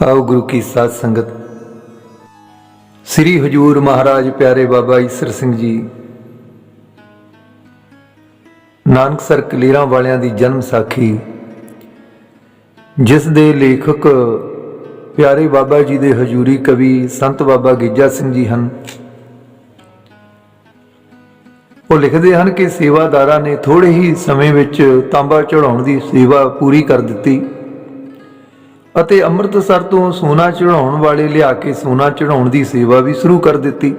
ਆਓ ਗੁਰੂ ਕੀ ਸਾਧ ਸੰਗਤ। ਸ੍ਰੀ ਹਜੂਰ ਮਹਾਰਾਜ ਪਿਆਰੇ ਬਾਬਾ ਈਸਰ ਸਿੰਘ ਜੀ ਨਾਨਕਸਰ ਕਲੀਰਾਂ ਵਾਲਿਆਂ ਦੀ ਜਨਮ ਸਾਖੀ, ਜਿਸ ਦੇ ਲੇਖਕ ਪਿਆਰੇ ਬਾਬਾ ਜੀ ਦੇ ਹਜੂਰੀ ਕਵੀ ਸੰਤ ਬਾਬਾ ਗਿੱਜਾ ਸਿੰਘ ਜੀ ਹਨ। ਉਹ ਲਿਖਦੇ ਹਨ ਕਿ ਸੇਵਾਦਾਰਾਂ ਨੇ ਥੋੜੇ ਹੀ ਸਮੇਂ ਵਿੱਚ ਤਾਂਬਾ ਚੜਾਉਣ ਦੀ ਸੇਵਾ ਪੂਰੀ ਕਰ ਦਿੱਤੀ। ਅਤੇ ਅੰਮ੍ਰਿਤਸਰ ਤੋਂ ਸੋਨਾ ਚੜਾਉਣ ਵਾਲੇ ਲਿਆ ਕੇ ਸੋਨਾ ਚੜਾਉਣ ਦੀ ਸੇਵਾ ਵੀ ਸ਼ੁਰੂ ਕਰ ਦਿੱਤੀ।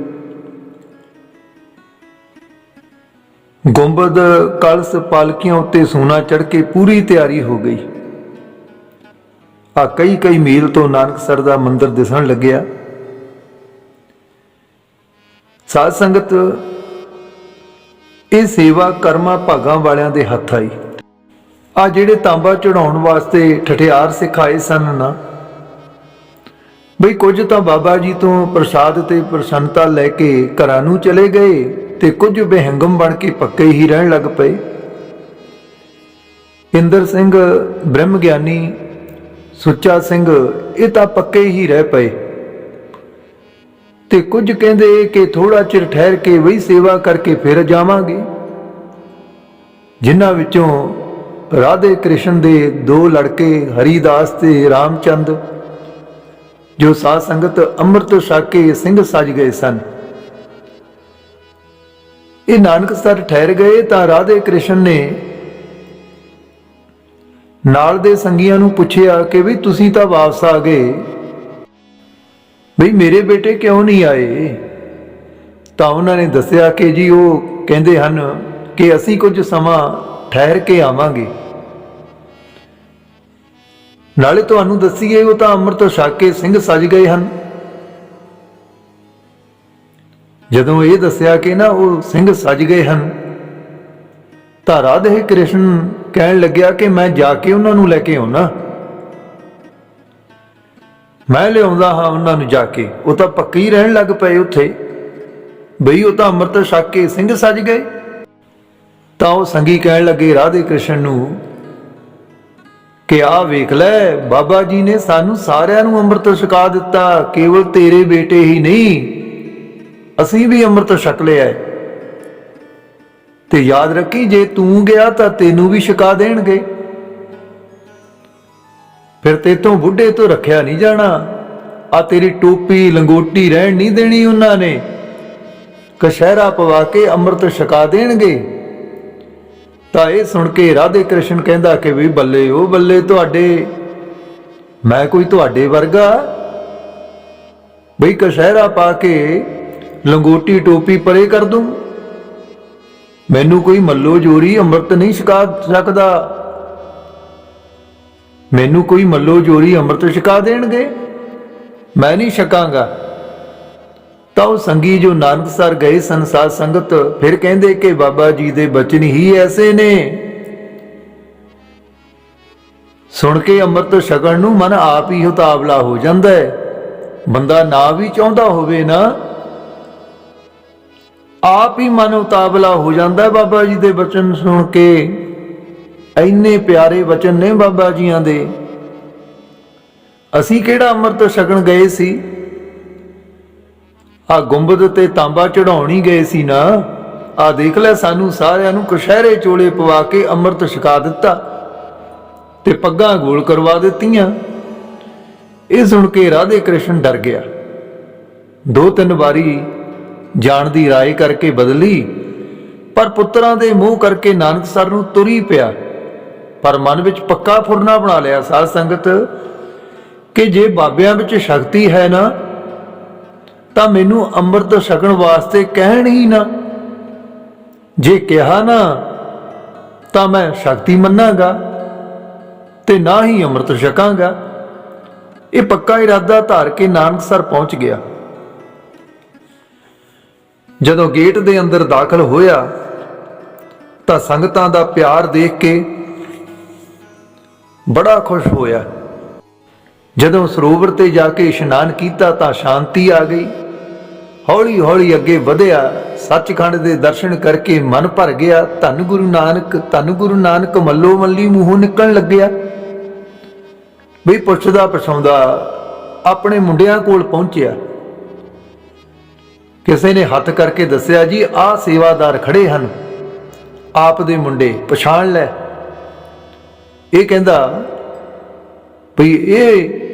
ਗੁੰਬਦ ਕਲਸ ਪਾਲਕੀਆਂ ਉੱਤੇ ਸੋਨਾ ਚੜ ਕੇ ਪੂਰੀ ਤਿਆਰੀ ਹੋ ਗਈ। ਆ ਕਈ ਕਈ ਮੀਲ ਤੋਂ ਨਾਨਕਸਰ ਦਾ ਮੰਦਿਰ ਦਿਸਣ ਲੱਗਿਆ। ਸਾਧ ਸੰਗਤ, ਇਹ ਸੇਵਾ ਕਰਮਾ ਭਾਗਾਂ ਵਾਲਿਆਂ ਦੇ ਹੱਥ ਆਈ। ਆ ਜਿਹੜੇ ਤਾਂਬਾ ਚੜਾਉਣ ਵਾਸਤੇ ਠਠਿਆਰ ਸਿਖਾਏ ਸਨ ਨਾ। ਬਈ ਕੁਝ ਤਾਂ ਬਾਬਾ ਜੀ ਤੋਂ ਪ੍ਰਸਾਦ ਤੇ ਪ੍ਰਸੰਨਤਾ ਲੈ ਕੇ ਘਰਾਂ ਨੂੰ ਚਲੇ ਗਏ ਤੇ ਕੁਝ ਬੇਹੰਗਮ ਬਣ ਕੇ ਪੱਕੇ ਹੀ ਰਹਿਣ ਲੱਗ ਪਏ। ਇੰਦਰ ਸਿੰਘ ਬ੍ਰਹਮ ਗਿਆਨੀ ਸੁੱਚਾ ਸਿੰਘ ਇਹ ਤਾਂ ਪੱਕੇ ਹੀ ਰਹਿ ਪਏ। ਤੇ ਕੁਝ ਕਹਿੰਦੇ ਕਿ ਥੋੜਾ ਚਿਰ ਠਹਿਰ ਕੇ ਵਹੀ ਸੇਵਾ ਕਰਕੇ ਫਿਰ ਜਾਵਾਂਗੇ। ਜਿਨ੍ਹਾਂ ਵਿੱਚੋਂ ਰਾਧੇ ਕ੍ਰਿਸ਼ਨ ਦੇ ਦੋ ਲੜਕੇ ਹਰੀਦਾਸ ਤੇ ਰਾਮਚੰਦ, ਜੋ ਸਾਧ ਸੰਗਤ ਅੰਮ੍ਰਿਤ ਛਕ ਕੇ ਸਿੰਘ ਸਜ ਗਏ ਸਨ। ਇਹ ਨਾਨਕ ਸਰ ਠਹਿਰ ਗਏ ਤਾਂ ਰਾਧੇ ਕ੍ਰਿਸ਼ਨ ਨੇ ਨਾਲ ਦੇ ਸੰਗੀਆਂ ਨੂੰ ਪੁੱਛਿਆ ਕਿ ਵੀ ਤੁਸੀਂ ਤਾਂ ਵਾਪਸ ਆ ਗਏ। ਬਈ ਮੇਰੇ ਬੇਟੇ ਕਿਉਂ ਨਹੀਂ ਆਏ? ਤਾਂ ਉਹਨਾਂ ਨੇ ਦੱਸਿਆ ਕਿ ਜੀ ਉਹ ਕਹਿੰਦੇ ਹਨ ਕਿ ਅਸੀਂ ਕੁਝ ਸਮਾਂ ਠਹਿਰ ਕੇ ਆਵਾਂਗੇ। ਨਾਲੇ ਤੁਹਾਨੂੰ ਦੱਸੀਏ, ਉਹ ਤਾਂ ਅੰਮ੍ਰਿਤ ਛਕ ਕੇ ਸਿੰਘ ਸਜ ਗਏ ਹਨ। ਜਦੋਂ ਇਹ ਦੱਸਿਆ ਕਿ ਨਾ, ਉਹ ਸਿੰਘ ਸਜ ਗਏ ਹਨ, ਤਾਂ ਰਾਧੇ ਕ੍ਰਿਸ਼ਨ ਕਹਿਣ ਲੱਗਿਆ ਕਿ ਮੈਂ ਜਾ ਕੇ ਉਹਨਾਂ ਨੂੰ ਲੈ ਕੇ ਆਉਣਾ। ਮੈਂ ਲਿਆਉਂਦਾ ਹਾਂ ਉਹਨਾਂ ਨੂੰ ਜਾ ਕੇ। ਉਹ ਤਾਂ ਪੱਕੇ ਹੀ ਰਹਿਣ ਲੱਗ ਪਏ ਉੱਥੇ। ਬਈ, ਉਹ ਤਾਂ ਅੰਮ੍ਰਿਤ ਛਕ ਕੇ ਸਿੰਘ ਸਜ ਗਏ। ਤਾਂ ਉਹ ਸੰਗੀ ਕਹਿਣ ਲੱਗੇ, ਰਾਧੇ ਕ੍ਰਿਸ਼ਨ ਨੂੰ ਕਿ ਆਹ ਵੇਖ ਲੈ, ਬਾਬਾ ਜੀ ਨੇ ਸਾਨੂੰ ਸਾਰਿਆਂ ਨੂੰ ਅੰਮ੍ਰਿਤ ਛਕਾ ਦਿੱਤਾ, ਕੇਵਲ ਤੇਰੇ ਬੇਟੇ ਹੀ ਨਹੀਂ, ਅਸੀਂ ਵੀ ਅੰਮ੍ਰਿਤ ਛਕ ਲਿਆ ਤੇ ਯਾਦ ਰੱਖੀ, ਜੇ ਤੂੰ ਗਿਆ ਤਾਂ ਤੈਨੂੰ ਵੀ ਛਕਾ ਦੇਣਗੇ। ਫਿਰ ਤੇ ਤੋਂ ਬੁੱਢੇ ਤੋਂ ਰੱਖਿਆ ਨਹੀਂ ਜਾਣਾ, ਆ ਤੇਰੀ ਟੋਪੀ, ਲੰਗੋਟੀ ਰਹਿਣ ਨਹੀਂ ਦੇਣੀ ਉਹਨਾਂ ਨੇ। ਕਸ਼ਹਿਰਾ ਪਵਾ ਕੇ ਅੰਮ੍ਰਿਤ ਛਕਾ ਦੇਣਗੇ। ਤਾਂ ਇਹ ਸੁਣ ਕੇ ਰਾਧੇ ਕ੍ਰਿਸ਼ਨ ਕਹਿੰਦਾ ਕਿ ਵੀ ਬੱਲੇ, ਉਹ ਬੱਲੇ ਤੁਹਾਡੇ, ਮੈਂ ਕੋਈ ਤੁਹਾਡੇ ਵਰਗਾ? ਬਈ ਕਸ਼ਹਿਰਾ ਪਾ ਕੇ ਲੰਗੋਟੀ ਟੋਪੀ ਪਰੇ ਕਰ ਦੂੰ? ਮੈਨੂੰ ਕੋਈ ਮੱਲੋ ਜੋਰੀ ਅੰਮ੍ਰਿਤ ਨਹੀਂ ਛਕਾ ਸਕਦਾ। ਮੈਨੂੰ ਕੋਈ ਮੱਲੋ ਜੋਰੀ ਅੰਮ੍ਰਿਤ ਛਕਾ ਦੇਣਗੇ? ਮੈਂ ਨਹੀਂ ਛਕਾਂਗਾ। ਤਾਂ ਉਹ ਸੰਗੀ ਜੋ ਨਾਨਕਸਰ ਗਏ ਸੰਸਾਰ ਸੰਗਤ, ਫਿਰ ਕਹਿੰਦੇ ਕਿ ਬਾਬਾ ਜੀ ਦੇ ਬਚਨ ਹੀ ਐਸੇ ਨੇ। ਸੁਣ ਕੇ ਅੰਮ੍ਰਿਤ ਛਕਣ ਨੂੰ ਮਨ ਆਪ ਹੀ ਉਤਾਵਲਾ ਹੋ ਜਾਂਦਾ ਹੈ। ਬੰਦਾ ਨਾ ਵੀ ਚਾਹੁੰਦਾ ਹੋਵੇ ਨਾ, ਆਪ ਹੀ ਮਨ ਉਤਾਵਲਾ ਹੋ ਜਾਂਦਾ ਹੈ ਬਾਬਾ ਜੀ ਦੇ ਬਚਨ ਸੁਣ ਕੇ। ਇੰਨੇ ਪਿਆਰੇ ਬਚਨ ਨੇ ਬਾਬਾ ਜੀਆਂ ਦੇ। ਅਸੀਂ ਕਿਹੜਾ ਅੰਮ੍ਰਿਤ ਛਕਣ ਗਏ ਸੀ? ਆ ਗੁੰਬਦ ਤੇ ਤਾਂਬਾ ਚੜਾਉਣ ਗਏ ਸੀ ਨਾ। ਆ ਦੇਖ ਲੈ ਸਾਨੂੰ ਸਾਰਿਆਂ ਨੂੰ ਕਸ਼ਹਿਰੇ ਚੋਲੇ ਪਵਾ ਕੇ ਅੰਮ੍ਰਿਤ ਛਕਾ ਦਿੱਤਾ ਤੇ ਪੱਗਾਂ ਗੋਲ ਕਰਵਾ ਦਿੱਤੀਆਂ। ਇਹ ਸੁਣ ਕੇ ਰਾਧੇ ਕ੍ਰਿਸ਼ਨ ਡਰ ਗਿਆ। ਦੋ ਤਿੰਨ ਵਾਰੀ ਜਾਣ ਦੀ ਰਾਏ ਕਰਕੇ ਬਦਲੀ, ਪਰ ਪੁੱਤਰਾਂ ਦੇ ਮੂੰਹ ਕਰਕੇ ਨਾਨਕ ਸਰ ਨੂੰ ਤੁਰੀ ਪਿਆ। ਪਰ ਮਨ ਵਿੱਚ ਪੱਕਾ ਫੁਰਨਾ ਬਣਾ ਲਿਆ ਸਾਧ ਸੰਗਤ ਕਿ ਜੇ ਬਾਬਿਆਂ ਵਿੱਚ ਸ਼ਕਤੀ ਹੈ ਨਾ ਤਾਂ ਮੈਨੂੰ ਅੰਮ੍ਰਿਤ ਛਕਣ ਵਾਸਤੇ ਕਹਿਣ ਹੀ ਨਾ। ਜੇ ਕਿਹਾ ਨਾ, ਤਾਂ ਮੈਂ ਸ਼ਕਤੀ ਮੰਨਾਂਗਾ ਤੇ ਨਾ ਹੀ ਅੰਮ੍ਰਿਤ ਛਕਾਂਗਾ। ਇਹ ਪੱਕਾ ਇਰਾਦਾ ਧਾਰ ਕੇ ਨਾਨਕਸਰ ਪਹੁੰਚ ਗਿਆ। ਜਦੋਂ ਗੇਟ ਦੇ ਅੰਦਰ ਦਾਖਲ ਹੋਇਆ, ਤਾਂ ਸੰਗਤਾਂ ਦਾ ਪਿਆਰ ਦੇਖ ਕੇ ਬੜਾ ਖੁਸ਼ ਹੋਇਆ। ਜਦੋਂ ਸਰੋਵਰ ਤੇ ਜਾ ਕੇ ਇਸ਼ਨਾਨ ਕੀਤਾ ਤਾਂ ਸ਼ਾਂਤੀ ਆ ਗਈ। ਹੌਲੀ ਹੌਲੀ ਅੱਗੇ ਵਧਿਆ, ਸੱਚਖੰਡ ਦੇ ਦਰਸ਼ਨ ਕਰਕੇ ਮਨ ਭਰ ਗਿਆ। ਧੰਨ ਗੁਰੂ ਨਾਨਕ, ਧੰਨ ਗੁਰੂ ਨਾਨਕ ਮੱਲੋ ਮੱਲੀ ਮੂੰਹੋਂ ਨਿਕਲਣ ਲੱਗਿਆ। ਵੀ ਪੁੱਛਦਾ ਪਛਾਉਂਦਾ ਆਪਣੇ ਮੁੰਡਿਆਂ ਕੋਲ ਪਹੁੰਚਿਆ। ਕਿਸੇ ਨੇ ਹੱਥ ਕਰਕੇ ਦੱਸਿਆ, ਜੀ, ਆਹ ਸੇਵਾਦਾਰ ਖੜੇ ਹਨ। ਆਪ ਦੇ ਮੁੰਡੇ, ਪਛਾਣ ਲੈ। ਇਹ ਕਹਿੰਦਾ ਭਈ ਇਹ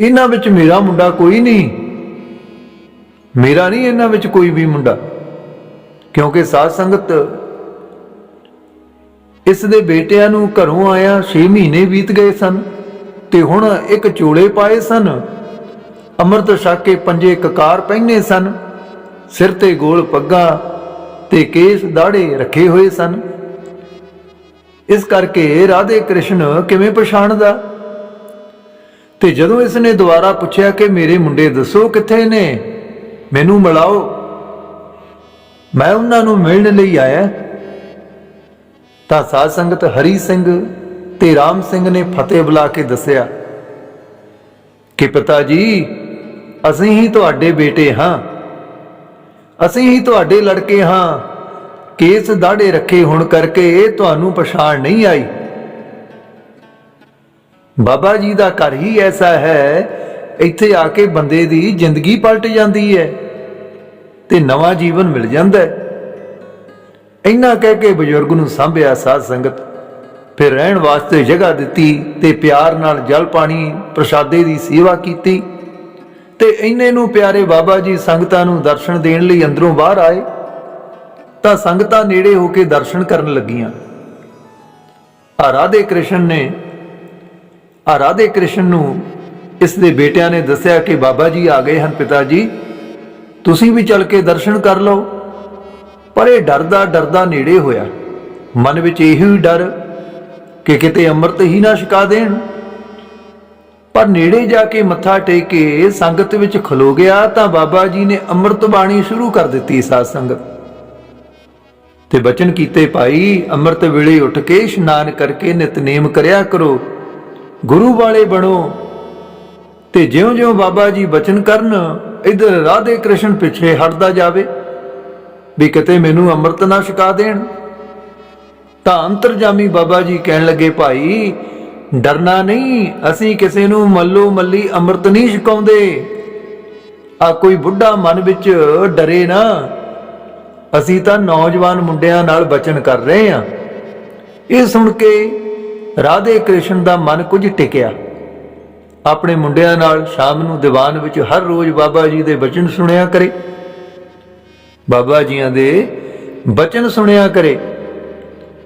ਇਹਨਾਂ ਵਿੱਚ ਮੇਰਾ ਮੁੰਡਾ ਕੋਈ ਨਹੀਂ। ਮੇਰਾ ਨਹੀਂ, ਇਹਨਾਂ ਵਿੱਚ ਕੋਈ ਵੀ ਮੁੰਡਾ। ਕਿਉਂਕਿ ਸਾਧ ਸੰਗਤ ਇਸ ਦੇ ਬੇਟਿਆਂ ਨੂੰ ਘਰੋਂ ਆਇਆ 6 ਮਹੀਨੇ ਬੀਤ ਗਏ ਸਨ ਤੇ ਹੁਣ ਇੱਕ ਚੋਲੇ ਪਾਏ ਸਨ। ਅੰਮ੍ਰਿਤ ਛਕ ਕੇ ਪੰਜੇ ਕਕਾਰ ਪਹਿਨੇ ਸਨ। ਸਿਰ ਤੇ ਗੋਲ ਪੱਗਾ ਤੇ ਕੇਸ ਦਾੜੇ ਰੱਖੇ ਹੋਏ ਸਨ। ਇਸ ਕਰਕੇ ਰਾਧੇ ਕ੍ਰਿਸ਼ਨ ਕਿਵੇਂ ਪਛਾਣਦਾ? ਤੇ ਜਦੋਂ ਇਸ ਨੇ ਦੁਬਾਰਾ ਪੁੱਛਿਆ ਕਿ ਮੇਰੇ ਮੁੰਡੇ ਦੱਸੋ ਕਿੱਥੇ ਨੇ, ਮੈਨੂੰ ਮਿਲਾਓ। ਮੈਂ ਉਹਨਾਂ ਨੂੰ ਮਿਲਣ ਲਈ ਆਇਆ। ਤਾਂ ਸਾਧ ਸੰਗਤ ਹਰੀ ਸਿੰਘ ਤੇ ਰਾਮ ਸਿੰਘ ਨੇ ਫਤਿਹ ਬੁਲਾ ਕੇ ਦੱਸਿਆ ਕਿ ਪਿਤਾ ਜੀ, ਅਸੀਂ ਹੀ ਤੁਹਾਡੇ ਬੇਟੇ ਹਾਂ। ਅਸੀਂ ਹੀ ਤੁਹਾਡੇ ਲੜਕੇ ਹਾਂ। ਕੇਸ ਦਾੜੇ ਰੱਖੇ ਹੋਣ ਕਰਕੇ ਇਹ ਤੁਹਾਨੂੰ ਪਛਾਣ ਨਹੀਂ ਆਈ। ਬਾਬਾ ਜੀ ਦਾ ਘਰ ਹੀ ਐਸਾ ਹੈ, ਇੱਥੇ ਆ ਕੇ ਬੰਦੇ ਦੀ ਜ਼ਿੰਦਗੀ ਪਲਟ ਜਾਂਦੀ ਹੈ ਤੇ ਨਵਾਂ ਜੀਵਨ ਮਿਲ ਜਾਂਦਾ ਹੈ। ਇੰਨਾ ਕਹਿ ਕੇ ਬਜ਼ੁਰਗ ਨੂੰ ਸਾਂਭਿਆ ਸਾਧ ਸੰਗਤ, ਫਿਰ ਰਹਿਣ ਵਾਸਤੇ ਜਗ੍ਹਾ ਦਿੱਤੀ ਤੇ ਪਿਆਰ ਨਾਲ ਜਲ ਪਾਣੀ ਪ੍ਰਸ਼ਾਦੇ ਦੀ ਸੇਵਾ ਕੀਤੀ ਤੇ ਇੰਨੇ ਨੂੰ ਪਿਆਰੇ ਬਾਬਾ ਜੀ ਸੰਗਤਾਂ ਨੂੰ ਦਰਸ਼ਨ ਦੇਣ ਲਈ ਅੰਦਰੋਂ ਬਾਹਰ ਆਏ, ਤਾਂ ਸੰਗਤਾਂ ਨੇੜੇ ਹੋ ਕੇ ਦਰਸ਼ਨ ਕਰਨ ਲੱਗੀਆਂ। ਆ ਰਾਧੇ ਕ੍ਰਿਸ਼ਨ ਨੇ ਆ ਰਾਧੇ ਕ੍ਰਿਸ਼ਨ ਨੂੰ ਇਸ ਦੇ ਬੇਟਿਆਂ ਨੇ ਦੱਸਿਆ ਕਿ ਬਾਬਾ ਜੀ ਆ ਗਏ ਹਨ ਪਿਤਾ ਜੀ ਤੁਸੀਂ ਵੀ ਚੱਲ ਕੇ ਦਰਸ਼ਨ ਕਰ ਲਓ। ਪਰ ਇਹ ਡਰਦਾ ਡਰਦਾ ਨੇੜੇ ਹੋਇਆ। ਮਨ ਵਿੱਚ ਇਹੀ ਡਰ ਕਿ ਕਿਤੇ ਅੰਮ੍ਰਿਤ ਹੀ ਨਾ ਛਕਾ ਦੇਣ। ਪਰ ਨੇੜੇ ਜਾ ਕੇ ਮੱਥਾ ਟੇਕ ਕੇ ਸੰਗਤ ਵਿੱਚ ਖਲੋ ਗਿਆ ਤਾਂ ਬਾਬਾ ਜੀ ਨੇ ਅੰਮ੍ਰਿਤ ਬਾਣੀ ਸ਼ੁਰੂ ਕਰ ਦਿੱਤੀ ਸਾਧ ਸੰਗਤ। ਤੇ ਬਚਨ ਕੀਤੇ, ਭਾਈ, ਅੰਮ੍ਰਿਤ ਵੇਲੇ ਉੱਠ ਕੇ ਇਸ਼ਨਾਨ ਕਰਕੇ ਨਿਤਨੇਮ ਕਰਿਆ ਕਰੋ। ਗੁਰੂ ਵਾਲੇ ਬਣੋ। ਤੇ ਜਿਉਂ-ਜਿਉਂ ਬਾਬਾ ਜੀ ਬਚਨ ਕਰਨ, ਇਧਰ ਰਾਧੇ ਕ੍ਰਿਸ਼ਨ ਪਿੱਛੇ ਹਟਦਾ ਜਾਵੇ, ਵੀ ਕਿਤੇ ਮੈਨੂੰ ਅੰਮ੍ਰਿਤ ਨਾ ਛਕਾ ਦੇਣ। ਤਾਂ ਅੰਤਰਜਾਮੀ ਬਾਬਾ ਜੀ ਕਹਿਣ ਲੱਗੇ, ਭਾਈ, ਡਰਨਾ ਨਹੀਂ, ਅਸੀਂ ਕਿਸੇ ਨੂੰ ਮੱਲੋ ਮੱਲੀ ਅੰਮ੍ਰਿਤ ਨਹੀਂ ਛਕਾਉਂਦੇ। ਆ ਕੋਈ ਬੁੱਢਾ ਮਨ ਵਿੱਚ ਡਰੇ ਨਾ। ਅਸੀਂ ਤਾਂ ਨੌਜਵਾਨ ਮੁੰਡਿਆਂ ਨਾਲ ਬਚਨ ਕਰ ਰਹੇ ਹਾਂ ਇਹ ਸੁਣ ਕੇ ਰਾਧੇ ਕ੍ਰਿਸ਼ਨ ਦਾ ਮਨ ਕੁਝ ਟਿਕਿਆ। ਆਪਣੇ ਮੁੰਡਿਆਂ ਨਾਲ ਸ਼ਾਮ ਨੂੰ ਦੀਵਾਨ ਵਿੱਚ ਹਰ ਰੋਜ਼ ਬਾਬਾ ਜੀ ਦੇ ਬਚਨ ਸੁਣਿਆ ਕਰੇ। ਬਾਬਾ ਜੀਆਂ ਦੇ ਬਚਨ ਸੁਣਿਆ ਕਰੇ।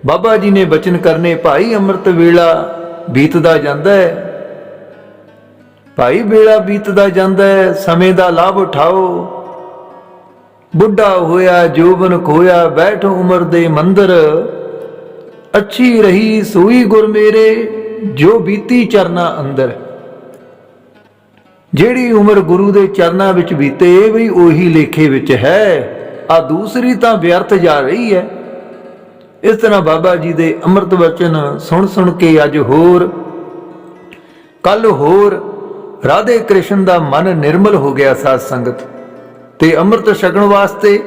ਬਾਬਾ ਜੀ ਨੇ ਬਚਨ ਕਰਨੇ ਭਾਈ ਅੰਮ੍ਰਿਤ ਵੇਲਾ ਬੀਤਦਾ ਜਾਂਦਾ ਹੈ। ਭਾਈ ਵੇਲਾ ਬੀਤਦਾ ਜਾਂਦਾ ਹੈ, ਸਮੇਂ ਦਾ ਲਾਭ ਉਠਾਓ। ਬੁੱਢਾ ਹੋਇਆ, ਜੋਬਨ ਖੋਇਆ, ਬੈਠ ਉਮਰ ਦੇ ਮੰਦਰ। ਅੱਛੀ ਰਹੀ ਸੂਈ ਗੁਰ ਮੇਰੇ, ਜੋ ਬੀਤੀ ਚਰਨਾ ਅੰਦਰ। ਜਿਹੜੀ ਉਮਰ ਗੁਰੂ ਦੇ ਚਰਨਾਂ ਵਿੱਚ ਬੀਤੇ ਵੀ ਉਹੀ ਲੇਖੇ ਵਿੱਚ ਹੈ। ਆ ਦੂਸਰੀ ਤਾਂ ਵਿਅਰਥ ਜਾ ਰਹੀ ਹੈ। ਇਸ ਤਰ੍ਹਾਂ ਬਾਬਾ ਜੀ ਦੇ ਅੰਮ੍ਰਿਤ ਵਚਨ ਸੁਣ ਸੁਣ ਕੇ ਅੱਜ ਹੋਰ ਕੱਲ ਹੋਰ ਰਾਧੇ ਕ੍ਰਿਸ਼ਨ ਦਾ ਮਨ ਨਿਰਮਲ ਹੋ ਗਿਆ ਸਾਧ ਸੰਗਤ। ਤੇ ਅੰਮ੍ਰਿਤ ਛਕਣ ਵਾਸਤੇ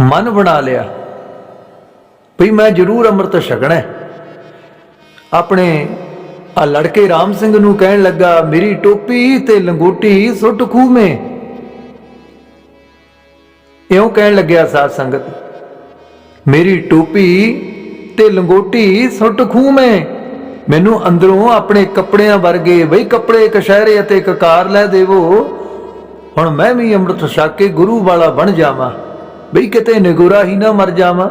ਮਨ ਬਣਾ ਲਿਆ। ਭਈ ਮੈਂ ਜ਼ਰੂਰ ਅੰਮ੍ਰਿਤ ਛਕਣਾ ਆਪਣੇ ਆ ਲੜਕੇ ਰਾਮ ਸਿੰਘ ਨੂੰ ਕਹਿਣ ਲੱਗਾ, ਮੇਰੀ ਟੋਪੀ ਤੇ ਲੰਗੋਟੀ ਸੁੱਟ ਖੂਹ ਮੇ ਇਉਂ ਕਹਿਣ ਲੱਗਿਆ ਸਾਧ ਸੰਗਤ, ਮੇਰੀ ਟੋਪੀ ਤੇ ਲੰਗੋਟੀ ਸੁੱਟ ਖੂਹ ਮੇ ਮੈਨੂੰ ਅੰਦਰੋਂ ਆਪਣੇ ਕੱਪੜਿਆਂ ਵਰਗੇ, ਬਈ ਕੱਪੜੇ ਕਸ਼ਹਿਰੇ ਅਤੇ ਕਕਾਰ ਲੈ ਦੇਵੋ। ਹੁਣ ਮੈਂ ਵੀ ਅੰਮ੍ਰਿਤ ਛਕ ਕੇ ਗੁਰੂ ਵਾਲਾ ਬਣ ਜਾਵਾਂ। ਬਈ ਕਿਤੇ ਨਿਗੁਰਾ ਹੀ ਨਾ ਮਰ ਜਾਵਾਂ।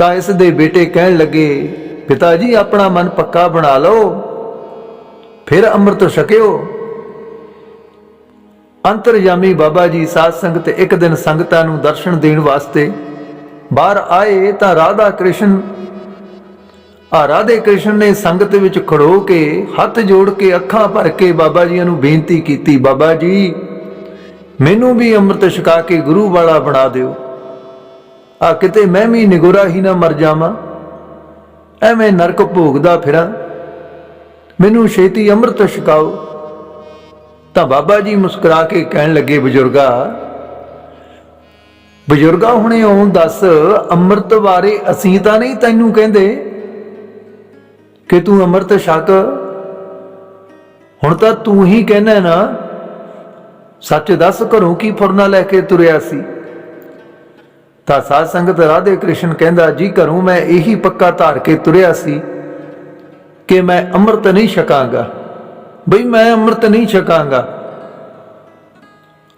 ਤਾਂ ਇਸ ਦੇ ਬੇਟੇ ਕਹਿਣ ਲੱਗੇ ਪਿਤਾ ਜੀ ਆਪਣਾ ਮਨ ਪੱਕਾ ਬਣਾ ਲਓ, ਫਿਰ ਅੰਮ੍ਰਿਤ ਛਕਿਓ। ਅੰਤਰਜਾਮੀ ਬਾਬਾ ਜੀ ਸਾਧ ਸੰਗਤ ਇੱਕ ਦਿਨ ਸੰਗਤਾਂ ਨੂੰ ਦਰਸ਼ਨ ਦੇਣ ਵਾਸਤੇ ਬਾਹਰ ਆਏ ਤਾਂ ਰਾਧਾ ਕ੍ਰਿਸ਼ਨ ਆ ਰਾਧੇ ਕ੍ਰਿਸ਼ਨ ਨੇ ਸੰਗਤ ਵਿੱਚ ਖੜੋ ਕੇ ਹੱਥ ਜੋੜ ਕੇ ਅੱਖਾਂ ਭਰ ਕੇ ਬਾਬਾ ਜੀ ਨੂੰ ਬੇਨਤੀ ਕੀਤੀ, ਬਾਬਾ ਜੀ, ਮੈਨੂੰ ਵੀ ਅੰਮ੍ਰਿਤ ਛਕਾ ਕੇ ਗੁਰੂ ਵਾਲਾ ਬਣਾ ਦਿਓ। ਆ ਕਿਤੇ ਮੈਂ ਵੀ ਨਿਗੁਰਾ ਹੀ ਨਾ ਮਰ ਜਾਵਾਂ। ਐਵੇਂ ਨਰਕ ਭੋਗਦਾ ਫਿਰਾਂ। ਮੈਨੂੰ ਛੇਤੀ ਅੰਮ੍ਰਿਤ ਛਕਾਓ। ਤਾਂ ਬਾਬਾ ਜੀ ਮੁਸਕਰਾ ਕੇ ਕਹਿਣ ਲੱਗੇ, ਬਜ਼ੁਰਗਾ ਬਜ਼ੁਰਗਾ ਹੁਣੇ ਆਉਂ ਦੱਸ, ਅੰਮ੍ਰਿਤ ਬਾਰੇ ਅਸੀਂ ਤਾਂ ਨਹੀਂ ਤੈਨੂੰ ਕਹਿੰਦੇ ਕਿ ਤੂੰ ਅੰਮ੍ਰਿਤ ਛਕ। ਹੁਣ ਤਾਂ ਤੂੰ ਹੀ ਕਹਿਣਾ ਨਾ, ਸੱਚ ਦੱਸ ਘਰੋਂ ਕੀ ਫੁਰਨਾ ਲੈ ਕੇ ਤੁਰਿਆ ਸੀ? ਤਾਂ ਸਾਧ ਸੰਗਤ ਰਾਧੇ ਕ੍ਰਿਸ਼ਨ ਕਹਿੰਦਾ, ਜੀ ਘਰੋਂ ਮੈਂ ਇਹੀ ਪੱਕਾ ਧਾਰ ਕੇ ਤੁਰਿਆ ਸੀ ਕਿ ਮੈਂ ਅੰਮ੍ਰਿਤ ਨਹੀਂ ਛਕਾਂਗਾ। ਬਈ ਮੈਂ ਅੰਮ੍ਰਿਤ ਨਹੀਂ ਛਕਾਂਗਾ।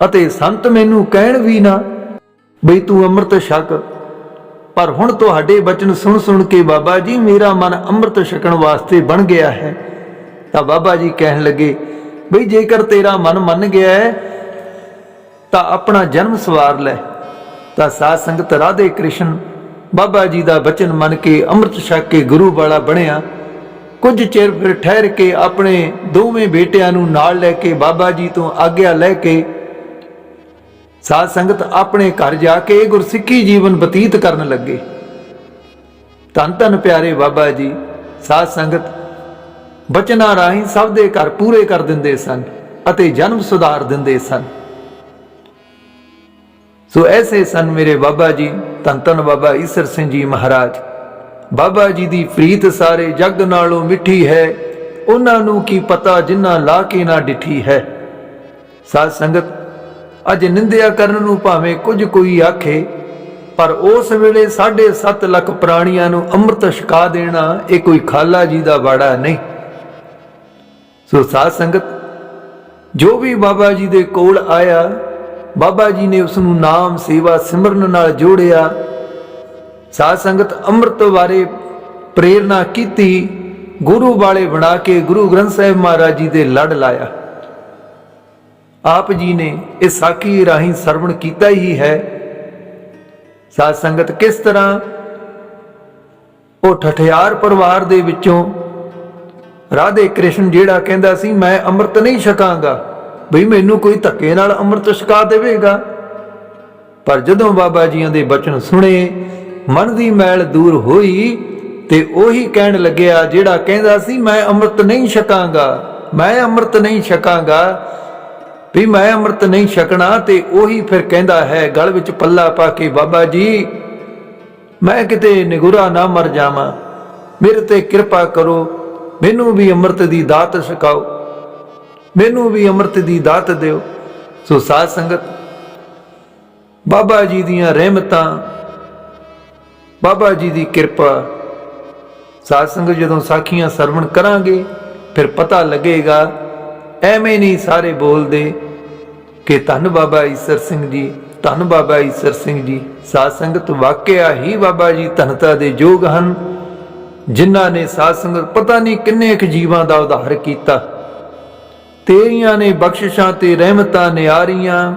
ਅਤੇ ਸੰਤ ਮੈਨੂੰ ਕਹਿਣ ਵੀ ਨਾ, ਬਈ ਤੂੰ ਅੰਮ੍ਰਿਤ ਛਕ। ਪਰ ਹੁਣ ਤੁਹਾਡੇ ਬਚਨ ਸੁਣ ਸੁਣ ਕੇ ਬਾਬਾ ਜੀ ਮੇਰਾ ਮਨ ਅੰਮ੍ਰਿਤ ਛਕਣ ਵਾਸਤੇ ਬਣ ਗਿਆ ਹੈ। ਤਾਂ ਬਾਬਾ ਜੀ ਕਹਿਣ ਲੱਗੇ, ਬਈ ਜੇਕਰ ਤੇਰਾ ਮਨ ਮੰਨ ਗਿਆ ਹੈ, ਤਾਂ ਆਪਣਾ ਜਨਮ ਸਵਾਰ ਲੈ। ਤਾਂ ਸਾਧ ਸੰਗਤ ਰਾਧੇ ਕ੍ਰਿਸ਼ਨ ਬਾਬਾ ਜੀ ਦਾ ਬਚਨ ਮੰਨ ਕੇ ਅੰਮ੍ਰਿਤ ਛਕ ਕੇ ਗੁਰੂ ਵਾਲਾ ਬਣਿਆ। ਕੁਝ ਚਿਰ ਫਿਰ ਠਹਿਰ ਕੇ ਆਪਣੇ ਦੋਵੇਂ ਬੇਟਿਆਂ ਨੂੰ ਨਾਲ ਲੈ ਕੇ ਬਾਬਾ ਜੀ ਤੋਂ ਆਗਿਆ ਲੈ ਕੇ ਸਾਧ ਸੰਗਤ ਆਪਣੇ ਘਰ ਜਾ ਕੇ ਗੁਰਸਿੱਖੀ ਜੀਵਨ ਬਤੀਤ ਕਰਨ ਲੱਗੇ। ਧੰਨ ਧੰਨ ਪਿਆਰੇ ਬਾਬਾ ਜੀ, ਸਾਧ ਸੰਗਤ ਬਚਨਾਂ ਰਾਹੀਂ ਸਭ ਦੇ ਘਰ ਪੂਰੇ ਕਰ ਦਿੰਦੇ ਸਨ ਅਤੇ ਜਨਮ ਸੁਧਾਰ ਦਿੰਦੇ ਸਨ। ਸੋ ਐਸੇ ਸਨ ਮੇਰੇ ਬਾਬਾ ਜੀ, ਧੰਨ ਧੰਨ ਬਾਬਾ ਈਸਰ ਸਿੰਘ ਜੀ ਮਹਾਰਾਜ। ਬਾਬਾ ਜੀ ਦੀ ਪ੍ਰੀਤ ਸਾਰੇ ਜੱਗ ਨਾਲੋਂ ਮਿੱਠੀ ਹੈ, ਉਹਨਾਂ ਨੂੰ ਕੀ ਪਤਾ ਜਿਨ੍ਹਾਂ ਲਾ ਕੇ ਨਾ ਡਿਠੀ ਹੈ। ਸਾਧ ਸੰਗਤ, ਅੱਜ ਨਿੰਦਿਆ ਕਰਨ ਨੂੰ ਭਾਵੇਂ ਕੁਝ ਕੋਈ ਆਖੇ, ਪਰ ਉਸ ਵੇਲੇ 7.5 ਲੱਖ ਪ੍ਰਾਣੀਆਂ ਨੂੰ ਅੰਮ੍ਰਿਤ ਛਕਾ ਦੇਣਾ ਇਹ ਕੋਈ ਖਾਲਾ ਜੀ ਦਾ ਬਾੜਾ ਨਹੀਂ। ਸੋ ਸਾਧ ਸੰਗਤ, ਜੋ ਵੀ ਬਾਬਾ ਜੀ ਦੇ ਕੋਲ ਆਇਆ ਬਾਬਾ ਜੀ ਨੇ ਉਸ ਨੂੰ ਨਾਮ, ਸੇਵਾ, ਸਿਮਰਨ ਨਾਲ ਜੋੜਿਆ। ਸਾਧ ਸੰਗਤ ਅੰਮ੍ਰਿਤ ਬਾਰੇ ਪ੍ਰੇਰਣਾ ਕੀਤੀ, ਗੁਰੂ ਵਾਲੇ ਬਣਾ ਕੇ ਗੁਰੂ ਗ੍ਰੰਥ ਸਾਹਿਬ ਮਹਾਰਾਜ ਜੀ ਦੇ ਲੜ ਲਾਇਆ। ਆਪ ਜੀ ਨੇ ਇਹ ਸਾਖੀ ਰਾਹੀਂ ਸਰਵਣ ਕੀਤਾ ਹੀ ਹੈ। ਸਾਧ ਸੰਗਤ ਕਿਸ ਤਰ੍ਹਾਂ ਉਹ ਠਠਿਆਰ ਪਰਿਵਾਰ ਦੇ ਵਿੱਚੋਂ ਰਾਧੇ ਕ੍ਰਿਸ਼ਨ ਜਿਹੜਾ ਕਹਿੰਦਾ ਸੀ, ਮੈਂ ਅੰਮ੍ਰਿਤ ਨਹੀਂ ਛਕਾਂਗਾ। ਬਈ ਮੈਨੂੰ ਕੋਈ ਧੱਕੇ ਨਾਲ ਅੰਮ੍ਰਿਤ ਛਕਾ ਦੇਵੇਗਾ। ਪਰ ਜਦੋਂ ਬਾਬਾ ਜੀਆਂ ਦੇ ਬਚਨ ਸੁਣੇ, ਮਨ ਦੀ ਮੈਲ ਦੂਰ ਹੋਈ ਤੇ ਉਹੀ ਕਹਿਣ ਲੱਗਿਆ, ਜਿਹੜਾ ਕਹਿੰਦਾ ਸੀ, ਮੈਂ ਅੰਮ੍ਰਿਤ ਨਹੀਂ ਛਕਾਂਗਾ, ਮੈਂ ਅੰਮ੍ਰਿਤ ਨਹੀਂ ਛਕਾਂਗਾ, ਵੀ ਮੈਂ ਅੰਮ੍ਰਿਤ ਨਹੀਂ ਛਕਣਾ। ਤੇ ਉਹੀ ਫਿਰ ਕਹਿੰਦਾ ਹੈ, ਗਲ ਵਿੱਚ ਪੱਲਾ ਪਾ ਕੇ, ਬਾਬਾ ਜੀ, ਮੈਂ ਕਿਤੇ ਨਿਗੁਰਾ ਨਾ ਮਰ ਜਾਵਾਂ। ਮੇਰੇ ਤੇ ਕਿਰਪਾ ਕਰੋ, ਮੈਨੂੰ ਵੀ ਅੰਮ੍ਰਿਤ ਦੀ ਦਾਤ ਛਕਾਓ। ਮੈਨੂੰ ਵੀ ਅੰਮ੍ਰਿਤ ਦੀ ਦਾਤ ਦਿਓ। ਸੋ ਸਾਧ ਸੰਗਤ, ਬਾਬਾ ਜੀ ਦੀਆਂ ਰਹਿਮਤਾਂ, ਬਾਬਾ ਜੀ ਦੀ ਕਿਰਪਾ, ਸਾਧ ਸੰਗਤ ਜਦੋਂ ਸਾਖੀਆਂ ਸਰਵਣ ਕਰਾਂਗੇ, ਫਿਰ ਪਤਾ ਲੱਗੇਗਾ, ਐਵੇਂ ਨਹੀਂ ਸਾਰੇ ਬੋਲਦੇ ਕਿ ਧੰਨ ਬਾਬਾ ਈਸਰ ਸਿੰਘ ਜੀ, ਧੰਨ ਬਾਬਾ ਈਸਰ ਸਿੰਘ ਜੀ, ਸਾਧ ਸੰਗਤ ਵਾਕਿਆ ਹੀ ਬਾਬਾ ਜੀ ਧਨਤਾ ਦੇ ਯੋਗ ਹਨ, ਜਿਨ੍ਹਾਂ ਨੇ ਸਾਧ ਸੰਗਤ ਪਤਾ ਨਹੀਂ ਕਿੰਨੇ ਕੁ ਜੀਵਾਂ ਦਾ ਉਧਾਰ ਕੀਤਾ। ਤੇਰੀਆਂ ਨੇ ਬਖਸ਼ਿਸ਼ਾਂ ਤੇ ਰਹਿਮਤਾਂ ਨਿਆਰੀਆਂ,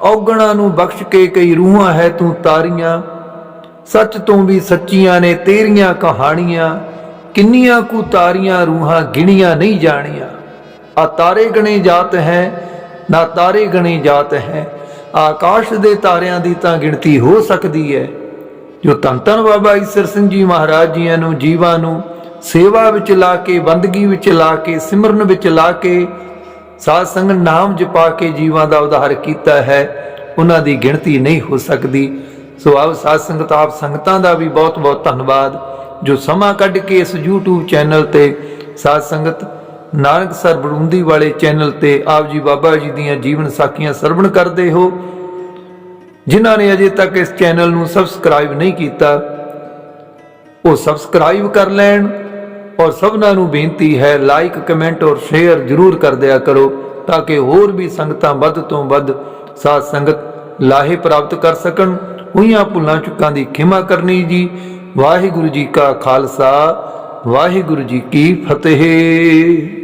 ਔਗਣਾ ਨੂੰ ਬਖਸ਼ ਕੇ ਕਈ ਰੂਹਾਂ ਹੈ ਤੂੰ ਤਾਰੀਆਂ। ਸੱਚ ਤੋਂ ਵੀ ਸੱਚੀਆਂ ਨੇ ਤੇਰੀਆਂ ਕਹਾਣੀਆਂ, ਕਿੰਨੀਆਂ ਕੁ ਤਾਰੀਆਂ ਰੂਹਾਂ ਗਿਣੀਆਂ ਨਹੀਂ ਜਾਣੀਆਂ। ਆ ਤਾਰੇ ਗਣੇ ਜਾਤ ਹੈ, ਨਾ ਤਾਰੇ ਗਣੇ ਜਾਤ ਹੈ। ਆਕਾਸ਼ ਦੇ ਤਾਰਿਆਂ ਦੀ ਤਾਂ ਗਿਣਤੀ ਹੋ ਸਕਦੀ ਹੈ। ਜੋ ਧੰਨ ਧੰਨ ਬਾਬਾ ਈਸਰ ਸਿੰਘ ਜੀ ਮਹਾਰਾਜ ਜੀਆਂ ਨੂੰ, ਜੀਵਾਂ ਨੂੰ ਸੇਵਾ ਵਿੱਚ ਲਾ ਕੇ, ਬੰਦਗੀ ਵਿੱਚ ਲਾ ਕੇ, ਸਿਮਰਨ ਵਿੱਚ ਲਾ ਕੇ ਸਾਧ ਸੰਗ ਨਾਮ ਜਪਾ ਕੇ ਜੀਵਾਂ ਦਾ ਉਧਾਰ ਕੀਤਾ ਹੈ, ਉਹਨਾਂ ਦੀ ਗਿਣਤੀ ਨਹੀਂ ਹੋ ਸਕਦੀ। ਸੋ ਆਪ ਸਾਧ ਸੰਗਤ, ਆਪ ਸੰਗਤਾਂ ਦਾ ਵੀ ਬਹੁਤ ਬਹੁਤ ਧੰਨਵਾਦ। ਜੋ ਸਮਾਂ ਕੱਢ ਕੇ ਇਸ YouTube ਚੈਨਲ ਤੇ ਸਾਧ ਸੰਗਤ ਨਾਨਕ ਸਰ ਬੜੂੰਦੀ ਵਾਲੇ ਚੈਨਲ ਤੇ ਆਪ ਜੀ ਬਾਬਾ ਜੀ ਦੀਆਂ ਜੀਵਨ ਸਾਖੀਆਂ ਸਰਵਣ ਕਰਦੇ ਹੋ, ਜਿਨ੍ਹਾਂ ਨੇ ਅਜੇ ਤੱਕ ਇਸ ਚੈਨਲ ਨੂੰ ਸਬਸਕ੍ਰਾਈਬ ਨਹੀਂ ਕੀਤਾ, ਉਹ ਸਬਸਕ੍ਰਾਈਬ ਕਰ ਲੈਣ ਔਰ ਸਭਨਾਂ ਨੂੰ ਬੇਨਤੀ ਹੈ ਲਾਈਕ ਕਮੈਂਟ ਔਰ ਸ਼ੇਅਰ ਜਰੂਰ ਕਰ ਦਿਆ ਕਰੋ ਤਾਂ ਕਿ ਹੋਰ ਵੀ ਸੰਗਤਾਂ ਵੱਧ ਤੋਂ ਵੱਧ ਸਾਧ ਸੰਗਤ ਲਾਹੇ ਪ੍ਰਾਪਤ ਕਰ ਸਕਣ। ਹੋਈਆਂ ਭੁੱਲਾਂ ਚੁੱਕਾਂ ਦੀ ਖਿਮਾ ਕਰਨੀ ਜੀ। ਵਾਹਿਗੁਰੂ ਜੀ ਕਾ ਖਾਲਸਾ, ਵਾਹਿਗੁਰੂ ਜੀ ਕੀ ਫਤਿਹ।